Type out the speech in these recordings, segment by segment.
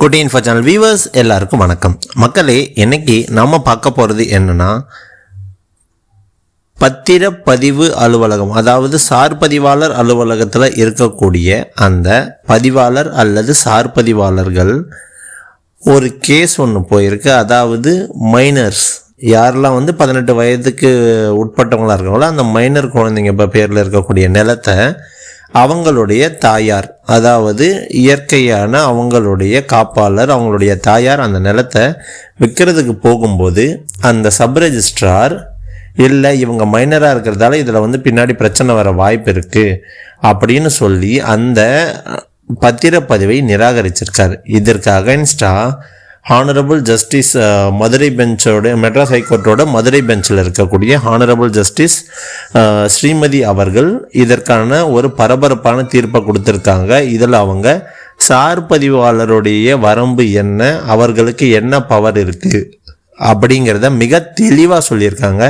குட்டி info channel viewers எல்லாருக்கும் வணக்கம். மக்களே இன்னைக்கு நம்ம பார்க்க போகிறது என்னன்னா பத்திரப்பதிவு அலுவலகம். அதாவது சார் பதிவாளர் அலுவலகத்தில் இருக்கக்கூடிய அந்த பதிவாளர் அல்லது சார் பதிவாளர்கள் ஒரு கேஸ் ஒன்று போயிருக்கு. அதாவது மைனர்ஸ் யாரெல்லாம் வந்து பதினெட்டு வயதுக்கு உட்பட்டவங்களாக இருக்காங்களோ அந்த மைனர் குழந்தைங்க இப்போ பேரில் இருக்கக்கூடிய நிலத்தை அவங்களுடைய தாயார் அதாவது இயற்கையான அவங்களுடைய காப்பாளர் அவங்களுடைய தாயார் அந்த நிலத்தை விற்கிறதுக்கு போகும்போது அந்த சப் ரெஜிஸ்ட்ரார் இல்லை இவங்க மைனராக இருக்கிறதால இதில் வந்து பின்னாடி பிரச்சனை வர வாய்ப்பு இருக்குது அப்படின்னு சொல்லி அந்த பத்திரப்பதிவை நிராகரிச்சிருக்கார். இதற்கு அகைன்ஸ்டாக ஹானரபிள் ஜஸ்டிஸ் மதுரை பெஞ்சோட மெட்ராஸ் ஹைகோர்ட்டோட மதுரை பெஞ்சில் இருக்கக்கூடிய ஹானரபிள் ஜஸ்டிஸ் ஸ்ரீமதி அவர்கள் இதற்கான ஒரு பரபரப்பான தீர்ப்பை கொடுத்துருக்காங்க. இதில் அவங்க சார் பதிவாளருடைய வரம்பு என்ன அவர்களுக்கு என்ன பவர் இருக்குது அப்படிங்கிறத மிக தெளிவாக சொல்லியிருக்காங்க.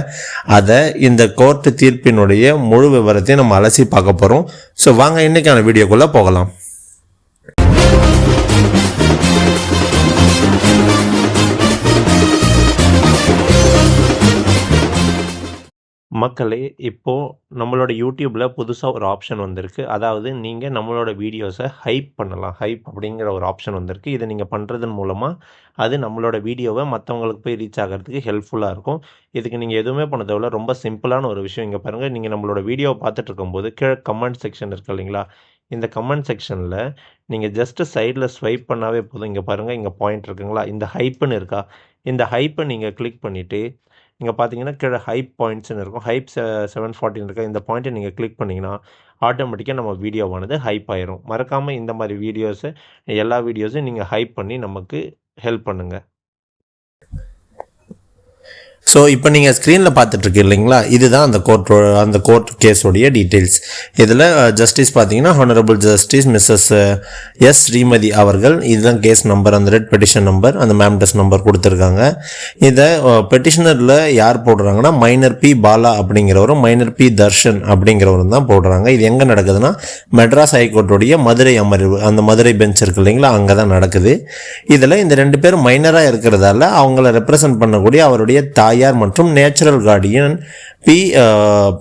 அதை இந்த கோர்ட்டு தீர்ப்பினுடைய முழு விவரத்தையும் நம்ம அலசி பார்க்க போகிறோம் ஸோ வாங்க இன்றைக்கான வீடியோக்குள்ளே போகலாம். மக்களே இப்போது நம்மளோட யூடியூப்பில் புதுசாக ஒரு ஆப்ஷன் வந்திருக்கு. அதாவது நீங்கள் நம்மளோட வீடியோஸை ஹைப் பண்ணலாம். ஹைப் அப்படிங்கிற ஒரு ஆப்ஷன் வந்திருக்கு. இதை நீங்கள் பண்ணுறதன் மூலமாக அது நம்மளோட வீடியோவை மற்றவங்களுக்கு போய் ரீச் ஆகிறதுக்கு ஹெல்ப்ஃபுல்லாக இருக்கும். இதுக்கு நீங்கள் எதுவுமே பண்ண தேவையில்ல. ரொம்ப சிம்பிளான ஒரு விஷயம் இங்கே பாருங்கள் நீங்கள் நம்மளோட வீடியோவை பார்த்துட்டு இருக்கும்போது கீழே கமெண்ட் செக்ஷன் இருக்கு இல்லைங்களா? இந்த கமெண்ட் செக்ஷனில் நீங்கள் ஜஸ்ட்டு சைடில் ஸ்வைப் பண்ணாவே போதும். இங்கே பாருங்கள் இங்கே பாயிண்ட் இருக்குங்களா? இந்த ஹைப்புன்னு இருக்கா? இந்த ஹைப்பை நீங்கள் கிளிக் பண்ணிவிட்டு இங்கே பார்த்தீங்கன்னா கீழே ஹைப் பாயிண்ட்ஸ்னு இருக்கும். ஹைப் செவன் ஃபார்ட்டின் இருக்க இந்த பாயிண்ட்டை நீங்கள் கிளிக் பண்ணிங்கன்னா ஆட்டோமேட்டிக்காக நம்ம வீடியோவானது ஹைப் ஆயிரும். மறக்காமல் இந்த மாதிரி வீடியோஸை எல்லா வீடியோஸையும் நீங்கள் ஹைப் பண்ணி நமக்கு ஹெல்ப் பண்ணுங்கள் ஸோ இப்போ நீங்கள் ஸ்க்ரீனில் பார்த்துட்ருக்கு இல்லைங்களா? இதுதான் அந்த கோர்ட் அந்த கோர்ட் கேஸோடைய டீட்டெயில்ஸ் இதில் ஜஸ்டிஸ் பார்த்தீங்கன்னா honourable justice mrs S Srimathi அவர்கள் இதுதான் கேஸ் நம்பர் அந்த ரெட் பெட்டிஷன் நம்பர் அந்த மேம்டஸ் நம்பர் கொடுத்துருக்காங்க. இதை பெட்டிஷனரில் யார் போடுறாங்கன்னா மைனர் பி பாலா அப்படிங்கிறவரும் மைனர் பி தர்ஷன் அப்படிங்கிறவரும் தான் போடுறாங்க. இது எங்கே நடக்குதுன்னா மெட்ராஸ் ஹைகோர்ட்டுடைய மதுரை அமர்வு அந்த மதுரை பெஞ்ச் இருக்கு இல்லைங்களா அங்கே தான் நடக்குது. இதில் இந்த ரெண்டு பேரும் மைனராக இருக்கிறதால அவங்கள ரெப்ரசன்ட் பண்ணக்கூடிய அவருடைய தாய் தாயார் மற்றும் நேச்சுரல் கார்டியன் பி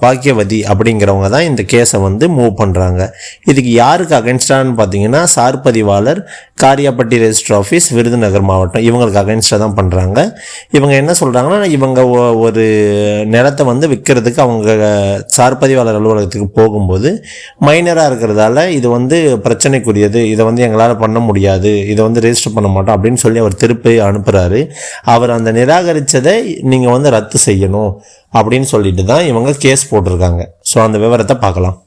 பாக்கியவதி அப்படிங்கிறவங்க தான் இந்த கேஸை வந்து மூவ் பண்ணுறாங்க இதுக்கு யாருக்கு அகைன்ஸ்டான்னு பார்த்தீங்கன்னா சார் பதிவாளர் காரியாப்பட்டி ரெஜிஸ்டர் ஆஃபீஸ் விருதுநகர் மாவட்டம். இவங்களுக்கு அகென்ஸ்டாக தான் பண்ணுறாங்க இவங்க என்ன சொல்கிறாங்கன்னா இவங்க ஒ- ஒரு நிலத்தை வந்து விற்கிறதுக்கு அவங்க சார் பதிவாளர் அலுவலகத்துக்கு போகும்போது மைனராக இருக்கிறதால இது வந்து பிரச்சனைக்குரியது. இதை வந்து எங்களால் பண்ண முடியாது. இதை வந்து ரெஜிஸ்டர் பண்ண மாட்டோம் அப்படின்னு சொல்லி அவர் திருப்பி அனுப்புகிறாரு அவர் அந்த நிராகரித்ததை நீங்கள் வந்து ரத்து செய்யணும். அப்படின்னு சொல்லிட்டு தான் இவங்க கேஸ் போட்டிருக்காங்க ஸோ அந்த விவரத்தை பார்க்கலாம்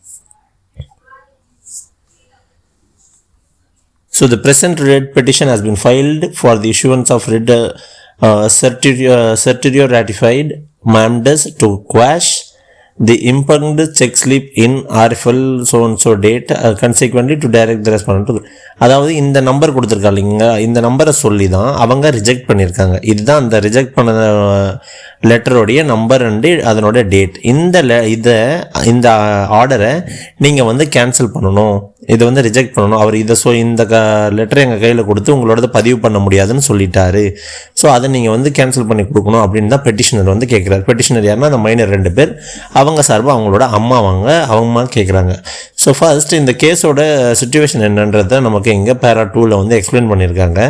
So the present writ petition has been filed for the issuance of writ uh, uh, certior, uh, certior ratified mandates to quash the impugned check slip in RFL so and so date uh, consequently to direct the respondent to அதாவது இந்த number கொடுத்துருக்கா இல்லைங்க இந்த நம்பரை சொல்லி தான் அவங்க reject பண்ணியிருக்காங்க. இதுதான் அந்த ரிஜெக்ட் பண்ண லெட்டருடைய நம்பர் அண்டு அதனோட டேட் இந்த இதை இந்த ஆர்டரை நீங்கள் வந்து கேன்சல் பண்ணணும். இதை வந்து ரிஜெக்ட் பண்ணணும். அவர் இதை சொ இந்த க லெட்டர் எங்கள் கையில் கொடுத்து உங்களோட பதிவு பண்ண முடியாதுன்னு சொல்லிட்டாரு. ஸோ அதை நீங்கள் வந்து கேன்சல் பண்ணி கொடுக்கணும் அப்படின்னு தான் பெட்டிஷனர் வந்து கேட்குறாரு பெட்டிஷனர் யாருன்னா அந்த மைனர் ரெண்டு பேர். அவங்க சார்பாக அவங்களோட அம்மா வாங்க அவங்க கேட்குறாங்க ஸோ ஃபர்ஸ்ட் இந்த கேஸோட சுச்சுவேஷன் என்னன்றதை நமக்கு இங்கே பேரா டூவில் வந்து எக்ஸ்பிளைன் பண்ணியிருக்காங்க.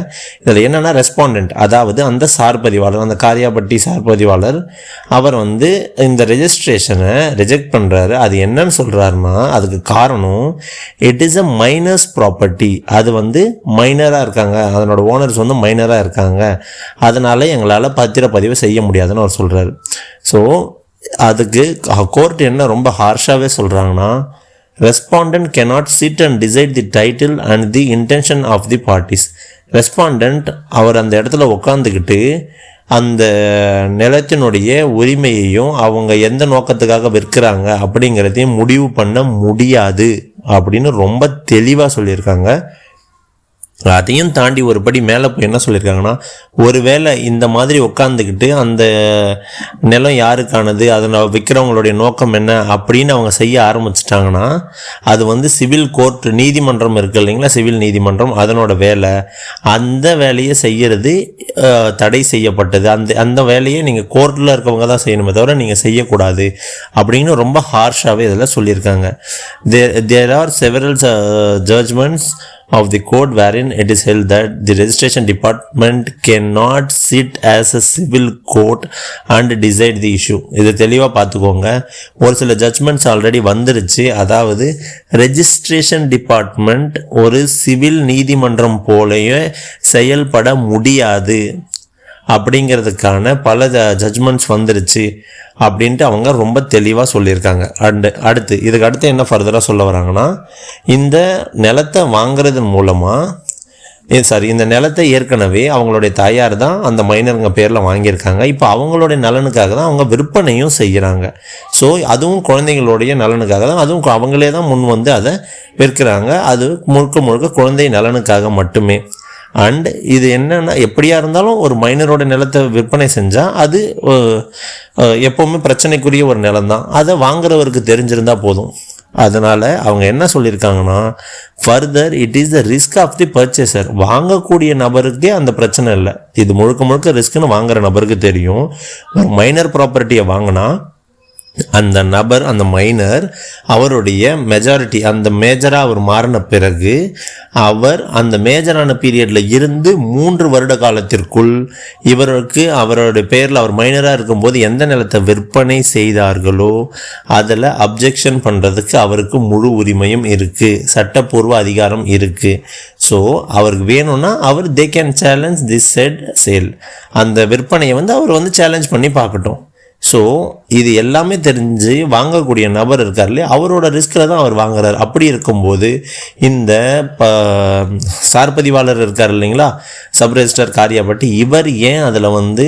இதில் என்னென்னா ரெஸ்பாண்டன்ட் அதாவது அந்த சார் பதிவாளர் அந்த காரியாபட்டி சார் பதிவாளர் அவர் வந்து இந்த ரெஜிஸ்ட்ரேஷனை ரிஜெக்ட் பண்ணுறாரு அது என்னன்னு சொல்கிறாருன்னா அதுக்கு காரணம் it is a minor's property அது வந்து மைனராக இருக்காங்க. அதனோட ஓனர்ஸ் வந்து மைனராக இருக்காங்க. அதனால் எங்களால் பத்திரப்பதிவு செய்ய முடியாதுன்னு அவர் சொல்கிறார் ஸோ அதுக்கு கோர்ட் என்ன ரொம்ப ஹார்ஷாகவே சொல்கிறாங்கன்னா Respondent cannot sit and decide the title and the intention of the parties respondent அவர் அந்த இடத்துல உட்காந்துக்கிட்டு அந்த நிலத்தினுடைய உரிமையையும் அவங்க எந்த நோக்கத்துக்காக விற்கிறாங்க அப்படிங்கிறதையும் முடிவு பண்ண முடியாது அப்படின்னு ரொம்ப தெளிவாக சொல்லியிருக்காங்க. அதையும் தாண்டி ஒரு படி மேலே போய் என்ன சொல்லியிருக்காங்கன்னா ஒருவேளை இந்த மாதிரி உட்காந்துக்கிட்டு அந்த நிலம் யாருக்கானது அதை விற்கிறவங்களுடைய நோக்கம் என்ன அப்படின்னு அவங்க செய்ய ஆரம்பிச்சிட்டாங்கன்னா அது வந்து சிவில் கோர்ட் நீதிமன்றம் இருக்கு இல்லைங்களா சிவில் நீதிமன்றம் அதனோட வேலை. அந்த வேலையை செய்கிறது தடை செய்யப்பட்டது. அந்த அந்த வேலையை நீங்கள் கோர்ட்டில் இருக்கவங்க தான் செய்யணுமே தவிர நீங்கள் செய்யக்கூடாது அப்படின்னு ரொம்ப ஹார்ஷாகவே இதில் சொல்லியிருக்காங்க. There there are several judgments of the code wherein it is held that the registration department cannot sit as a civil court and decide the issue இது தெளிவாக பார்த்துக்கோங்க ஒரு சில ஜட்மெண்ட்ஸ் ஆல்ரெடி வந்துருச்சு அதாவது ரெஜிஸ்ட்ரேஷன் டிபார்ட்மெண்ட் ஒரு சிவில் நீதிமன்றம் போலயே செயல்பட முடியாது அப்படிங்கிறதுக்கான பல ஜட்ஜ்மெண்ட்ஸ் வந்துருச்சு அப்படின்ட்டு அவங்க ரொம்ப தெளிவாக சொல்லியிருக்காங்க. அண்டு அடுத்து இதுக்கு அடுத்து என்ன ஃபர்தராக சொல்ல வராங்கன்னா இந்த நிலத்தை வாங்குறதன் மூலமாக சாரி இந்த நிலத்தை ஏற்கனவே அவங்களுடைய தாயார் தான் அந்த மைனருங்க பேரில் வாங்கியிருக்காங்க. இப்போ அவங்களுடைய நலனுக்காக தான் அவங்க விற்பனையும் செய்கிறாங்க. ஸோ அதுவும் குழந்தைங்களுடைய நலனுக்காக தான் அதுவும் அவங்களே தான் முன் வந்து அதை விற்கிறாங்க. அது முழுக்க முழுக்க குழந்தை நலனுக்காக மட்டுமே. அண்ட் இது என்னன்னா எப்படியா இருந்தாலும் ஒரு மைனரோட நிலத்தை விற்பனை செஞ்சால் அது எப்போவுமே பிரச்சனைக்குரிய ஒரு நிலம் தான் அதை வாங்குறவருக்கு தெரிஞ்சிருந்தா போதும். அதனால் அவங்க என்ன சொல்லியிருக்காங்கன்னா further it is the risk of the purchaser வாங்கக்கூடிய நபருக்கே அந்த பிரச்சனை இல்லை. இது முழுக்க முழுக்க ரிஸ்க்னு வாங்குற நபருக்கு தெரியும். ஒரு மைனர் ப்ராப்பர்ட்டியை வாங்கினா அந்த நபர் அந்த மைனர் அவருடைய மெஜாரிட்டி அந்த மேஜராக அவர் மாறின பிறகு அவர் அந்த மேஜரான பீரியடில் இருந்து மூன்று வருட காலத்திற்குள் இவருக்கு அவருடைய பேரில் அவர் மைனராக இருக்கும்போது எந்த நிலத்தை விற்பனை செய்தார்களோ அதில் அப்ஜெக்ஷன் பண்ணுறதுக்கு அவருக்கு முழு உரிமையும் இருக்குது சட்டப்பூர்வ அதிகாரம் இருக்குது ஸோ அவருக்கு வேணும்னா அவர் they can challenge this said sale அந்த விற்பனையை வந்து அவர் வந்து சேலஞ்ச் பண்ணி பார்க்கட்டும். ஸோ இது எல்லாமே தெரிஞ்சு வாங்கக்கூடிய நபர் இருக்கார் இல்லையா? அவரோட ரிஸ்கில் தான் அவர் வாங்குறாரு. அப்படி இருக்கும்போது இந்த ப சார்பதிவாளர் இருக்கார் இல்லைங்களா? சப்ரெஜிஸ்டர் காரியாபட்டி இவர் ஏன் அதில் வந்து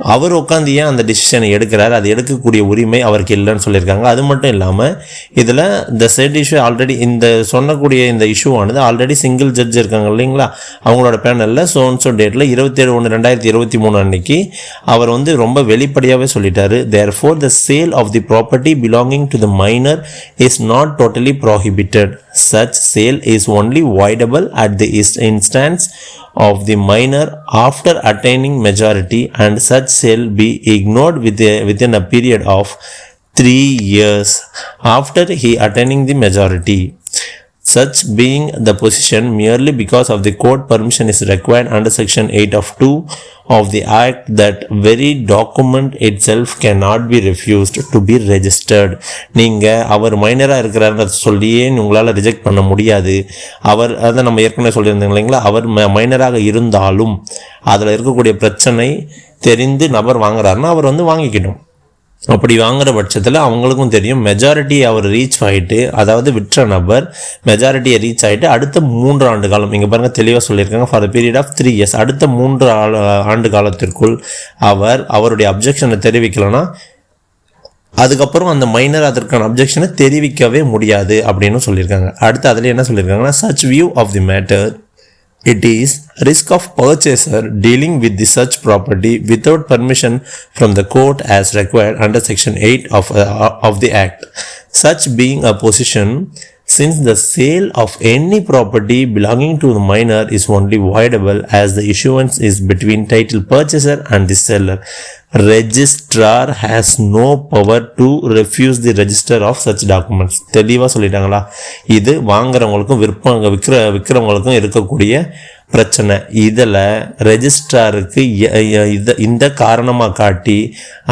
அவர் உட்காந்து ஏன் அந்த டிசிஷனை எடுக்கிறார்? அது எடுக்கக்கூடிய உரிமை அவருக்கு இல்லைன்னு சொல்லியிருக்காங்க. அது மட்டும் இல்லாமல் இதில் இந்த செட் இஷ்யூ ஆல்ரெடி இந்த சொன்னக்கூடிய இந்த இஷ்யூவானது ஆல்ரெடி சிங்கிள் ஜட்ஜ் இருக்காங்க இல்லைங்களா? அவங்களோட பேனலில் சோன்சோ டேட்டில் இருபத்தேழு ஒன்று ரெண்டாயிரத்தி இருபத்தி மூணு அன்னைக்கு அவர் வந்து ரொம்ப வெளிப்படையாகவே சொல்லிட்டாரு. Therefore the sale of the property belonging to the minor is not totally prohibited such sale is only voidable at the instance of the minor after attaining majority and such such sale be ignored with within a period of three years after he attaining the majority such being the position merely because of the court permission is required under section 8 of 2 of the act that very document itself cannot be refused to be registered நீங்க அவர் மைனரா இருக்கிறாருன்னு சொல்லியே உங்களால reject பண்ண முடியாது அவர் அதை நம்ம ஏற்கனவே சொல்லியிருந்தோம் இல்லைங்களா அவர் மைனராக இருந்தாலும் அதில் இருக்கக்கூடிய பிரச்சனை தெரிந்து நபர் வாங்குறாருன்னா அவர் வந்து வாங்கிக்கணும். அப்படி வாங்குற பட்சத்தில் அவங்களுக்கும் தெரியும் மெஜாரிட்டி அவர் ரீச் ஆகிட்டு அதாவது விற்ற நபர் மெஜாரிட்டியை ரீச் ஆகிட்டு அடுத்த மூன்று ஆண்டு காலம் இங்கே பாருங்கள் தெளிவாக சொல்லியிருக்காங்க for the period of three years அடுத்த மூன்று ஆள் ஆண்டு காலத்திற்குள் அவர் அவருடைய அப்ஜெக்ஷனை தெரிவிக்கலன்னா அதுக்கப்புறம் அந்த மைனர் அதற்கான அப்ஜெக்ஷனை தெரிவிக்கவே முடியாது அப்படின்னு சொல்லியிருக்காங்க. அடுத்து அதில் என்ன சொல்லியிருக்காங்கன்னா such view of the matter It is risk of purchaser dealing with the such property without permission from the court as required under section 8 of, uh, of the act. Such being a position since the sale of any property belonging to the minor is only voidable as the issuance is between title purchaser and the seller registrar has no power to refuse the register of such documents தெளிவாக சொல்லிட்டாங்களா? இது வாங்குறவங்களுக்கும் விற்ப விற்கிற விற்கிறவங்களுக்கும் இருக்கக்கூடிய பிரச்சனை. இதில் ரெஜிஸ்ட்ராருக்கு இதை இந்த காரணமாக காட்டி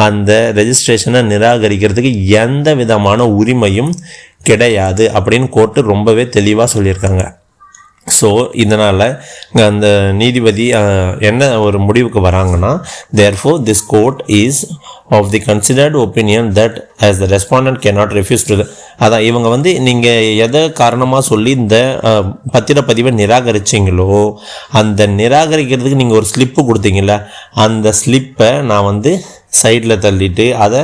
அந்த ரெஜிஸ்ட்ரேஷனை நிராகரிக்கிறதுக்கு எந்த விதமான உரிமையும் கிடையாது அப்படின்னு கோர்ட்டு ரொம்பவே தெளிவாக சொல்லியிருக்காங்க. ஸோ இதனால் அந்த நீதிபதி என்ன ஒரு முடிவுக்கு வராங்கன்னா therefore this court is of the considered opinion that as the respondent cannot refuse to அதான் இவங்க வந்து நீங்கள் எதை காரணமாக சொல்லி இந்த பத்திரப்பதிவை நிராகரிச்சீங்களோ அந்த நிராகரிக்கிறதுக்கு நீங்கள் ஒரு ஸ்லிப்பு கொடுத்தீங்கல்ல அந்த ஸ்லிப்பை நான் வந்து சைடில் தள்ளிட்டு அதை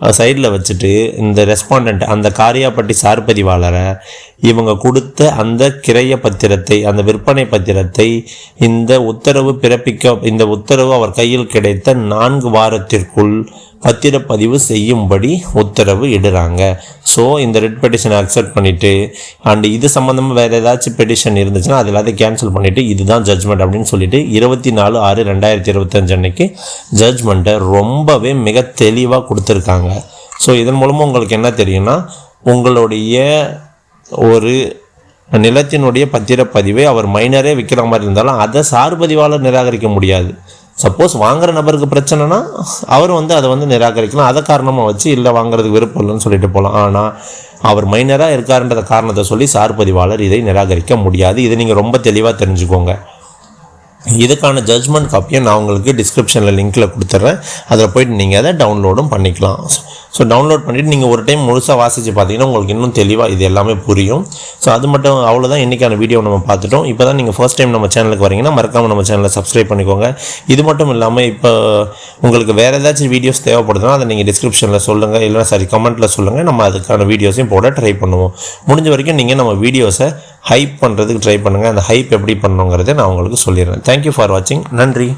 சைடில் வச்சுட்டு இந்த ரெஸ்பாண்டன்ட் அந்த காரியாப்பட்டி சார் பதிவாளரை இவங்க கொடுத்த அந்த கிரைய பத்திரத்தை அந்த விற்பனை பத்திரத்தை இந்த உத்தரவு பிறப்பிக்க இந்த உத்தரவு அவர் கையில் கிடைத்த நான்கு வாரத்திற்குள் பத்திரப்பதிவு செய்யும்படி உத்தரவு இடுறாங்க. ஸோ இந்த ரெட் பெட்டிஷனை அக்செப்ட் பண்ணிவிட்டு அண்ட் இது சம்மந்தமாக வேறு ஏதாச்சும் பெட்டிஷன் இருந்துச்சுன்னா அது எல்லாத்தையும் கேன்சல் பண்ணிவிட்டு இதுதான் ஜட்ஜ்மெண்ட் அப்படின்னு சொல்லிட்டு இருபத்தி நாலு ஆறு ரெண்டாயிரத்தி இருபத்தஞ்சு அன்னைக்கு ஜட்ஜ்மெண்ட்டை ரொம்பவே மிக தெளிவாக கொடுத்துருக்காங்க. ஸோ இதன் மூலமாக உங்களுக்கு என்ன தெரியும்னா உங்களுடைய ஒரு நிலத்தினுடைய பத்திரப்பதிவை அவர் மைனரே விற்கிற மாதிரி இருந்தாலும் அதை சார்பதிவாளர் நிராகரிக்க முடியாது. சப்போஸ் வாங்குற நபருக்கு பிரச்சனைனா அவர் வந்து அதை வந்து நிராகரிக்கலாம். அதை காரணமாக வச்சு இல்லை வாங்குறதுக்கு விருப்பம் இல்லைன்னு சொல்லிட்டு போகலாம் ஆனால் அவர் மைனராக இருக்காருன்றத காரணத்தை சொல்லி சார் பதிவாளர் இதை நிராகரிக்க முடியாது. இதை நீங்கள் ரொம்ப தெளிவாக தெரிஞ்சுக்கோங்க. இதுக்கான ஜட்ஜ்மெண்ட் காப்பியை நான் உங்களுக்கு டிஸ்கிரிப்ஷனில் லிங்க்கில் கொடுத்துட்றேன் அதில் போயிட்டு நீங்கள் அதை டவுன்லோடும் பண்ணிக்கலாம். ஸோ டவுன்லோட் பண்ணிவிட்டு நீங்கள் ஒரு டைம் முழுசாக வாசித்து பார்த்தீங்கன்னா உங்களுக்கு இன்னும் தெளிவாக இது எல்லாமே புரியும். ஸோ அது மட்டும் அவ்வளோதான் இன்றைக்கான வீடியோ நம்ம பார்த்துட்டோம். இப்போ தான் நீங்கள் ஃபர்ஸ்ட் டைம் நம்ம சேனலுக்கு வரீங்கன்னா மறக்காமல் நம்ம சேனலை சப்ஸ்கிரைப் பண்ணிக்கோங்க. இது மட்டும் இல்லாமல் இப்போ உங்களுக்கு வேறு ஏதாச்சும் வீடியோஸ் தேவைப்படுதுன்னா அதை நீங்கள் டிஸ்கிரிப்ஷனில் சொல்லுங்கள் இல்லைனா சாரி கமெண்ட்டில் சொல்லுங்கள் நம்ம அதுக்கான வீடியோஸையும் போட ட்ரை பண்ணுவோம். முடிஞ்ச வரைக்கும் நீங்கள் நம்ம வீடியோஸை ஹைப் பண்ணுறதுக்கு ட்ரை பண்ணுங்கள் அந்த ஹைப் எப்படி பண்ணணுங்கிறத நான் உங்களுக்கு சொல்லிடுறேன். தேங்க்யூ ஃபார் வாட்சிங் நன்றி.